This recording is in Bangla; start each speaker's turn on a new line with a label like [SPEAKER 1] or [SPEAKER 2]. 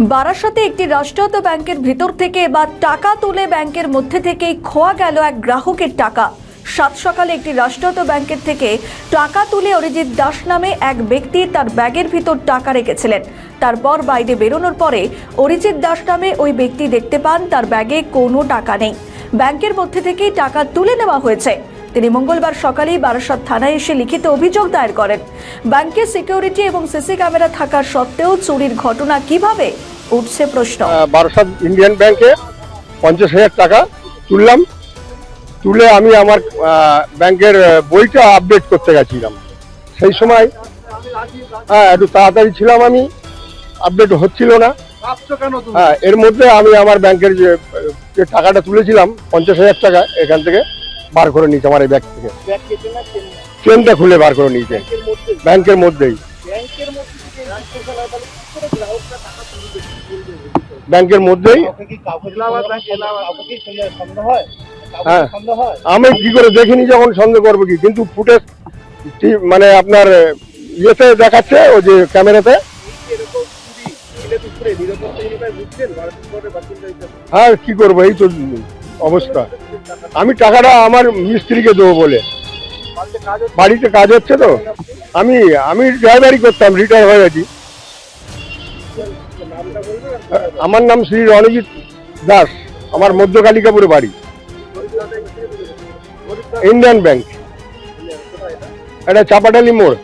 [SPEAKER 1] বারাসাতে একটি রাষ্ট্রায়ত্ত ব্যাংকের ভিতর থেকে বা টাকা তুলে ব্যাংকের মধ্যে থেকেই খোয়া গেল এক গ্রাহকের টাকা। সাত সকালে একটি রাষ্ট্রায়ত্ত ব্যাংকের থেকে টাকা তুলে অরিজিৎ দাস নামে এক ব্যক্তি তার ব্যাগের ভিতর টাকা রেখেছিলেন। তারপর বাইরে বেরোনোর পরে অরিজিৎ দাস নামে ওই ব্যক্তি দেখতে পান তার ব্যাগে কোনো টাকা নেই। ব্যাংকের মধ্যে থেকেই টাকা তুলে নেওয়া হয়েছে। তিনি মঙ্গলবার সকালেই বারাসাত থানায় এসে লিখিত অভিযোগ দায়ের করেন। ব্যাংকের সিকিউরিটি এবং সিসি ক্যামেরা থাকা সত্ত্বেও চুরির ঘটনা কীভাবে? উঠছে প্রশ্ন।
[SPEAKER 2] বারাসাত ইন্ডিয়ান ব্যাংকে পঞ্চাশ হাজার টাকা তুললাম। তুলে আমি আমার ব্যাংকের বইটা আপডেট করতে গেছিলাম। সেই সময় হ্যাঁ একটু তাড়াতাড়ি ছিলাম আমি। আপডেট হচ্ছিল না। হ্যাঁ এর মধ্যে আমি আমার ব্যাংকের যে যে টাকাটা তুলেছিলাম পঞ্চাশ হাজার টাকা এখান থেকে বার করে নিয়েছি আমার এই ব্যাগ থেকে। চেনটা খুলে বার করে নিয়েছে। ব্যাংকের মধ্যেই। ব্যাংকের মধ্যেই। হ্যাঁ? আমি কি করে দেখিনি যখন সন্দেহ করব কি? কিন্তু ফুটেজ মানে আপনার ইয়েতে দেখাচ্ছে ওই যে ক্যামেরাতে। হ্যাঁ কি করব? এই তো অবস্থা। আমি টাকাটা আমার মিস্ত্রিকে দেবো বলে। বাড়িতে কাজ হচ্ছে তো। আমি আমি ড্রাইভারি করতাম, রিটায়ার হয়ে গেছি। আমার নাম শ্রী রণজিৎ দাস, আমার মধ্য কালিকাপুরে বাড়ি। Indian bank. এটা চাপাটালি মোড়।